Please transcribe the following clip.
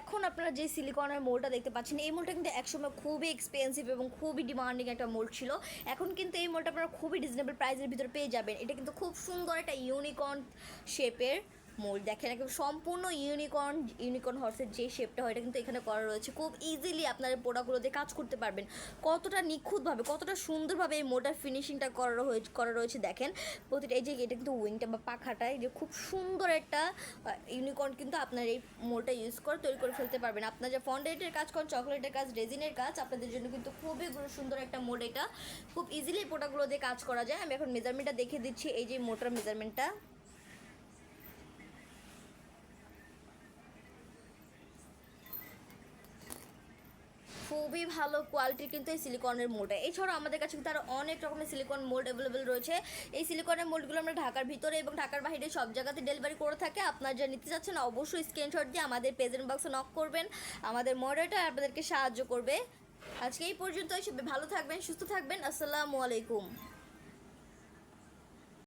এখন আপনারা যে সিলিকনের মোলটা দেখতে পাচ্ছেন, এই মোলটা কিন্তু একসময় খুবই এক্সপেন্সিভ এবং খুবই ডিমান্ডিং একটা মোল ছিল। এখন কিন্তু এই মোলটা আপনারা খুবই রিজনেবল প্রাইসের ভিতরে পেয়ে যাবেন। এটা কিন্তু খুব সুন্দর একটা ইউনিকর্ন শেপের মোল দেখেন একদম সম্পূর্ণ ইউনিকর্ন ইউনিকর্ন হর্সের যে শেপটা হয়, এটা কিন্তু এখানে করা রয়েছে। খুব ইজিলি আপনার প্রোডাক্টগুলো দিয়ে কাজ করতে পারবেন। কতটা নিখুঁতভাবে, কতটা সুন্দরভাবে এই মোটার ফিনিশিংটা করা হয়েছে করা রয়েছে, দেখেন। প্রতিটা এই যে এটা কিন্তু উইংটা বা পাখাটা, এই যে খুব সুন্দর একটা ইউনিকর্ন কিন্তু আপনার এই মোলটা ইউজ করে তৈরি করে ফেলতে পারবেন। আপনার যে ফন্ডেটের কাজ করেন চকলেটের কাজ রেজিনের কাজ, আপনাদের জন্য কিন্তু খুবই সুন্দর একটা মোড এটা। খুব ইজিলি প্রোডাক্টগুলো দিয়ে কাজ করা যায়। আমি এখন মেজারমেন্টটা দেখে দিচ্ছি, এই যে মোটার মেজারমেন্টটা খুবই ভালো কোয়ালিটির কিন্তু এই সিলিকনের মোল্ড এছাড়াও আমাদের কাছে কিন্তু আরও অনেক রকমের সিলিকন মোল্ড অ্যাভেলেবেল রয়েছে। এই সিলিকনের মোল্ডগুলো আমরা ঢাকার ভিতরে এবং ঢাকার বাইরে সব জায়গাতে ডেলিভারি করে থাকে। আপনার যা নিতে চাচ্ছেন, অবশ্যই স্ক্রিনশট দিয়ে আমাদের প্রেজেন্ট বক্সে নক করবেন। আমাদের মডেলটা আপনাদেরকে সাহায্য করবে। আজকে এই পর্যন্ত সবাই ভালো থাকবেন, সুস্থ থাকবেন। আসসালামু আলাইকুম।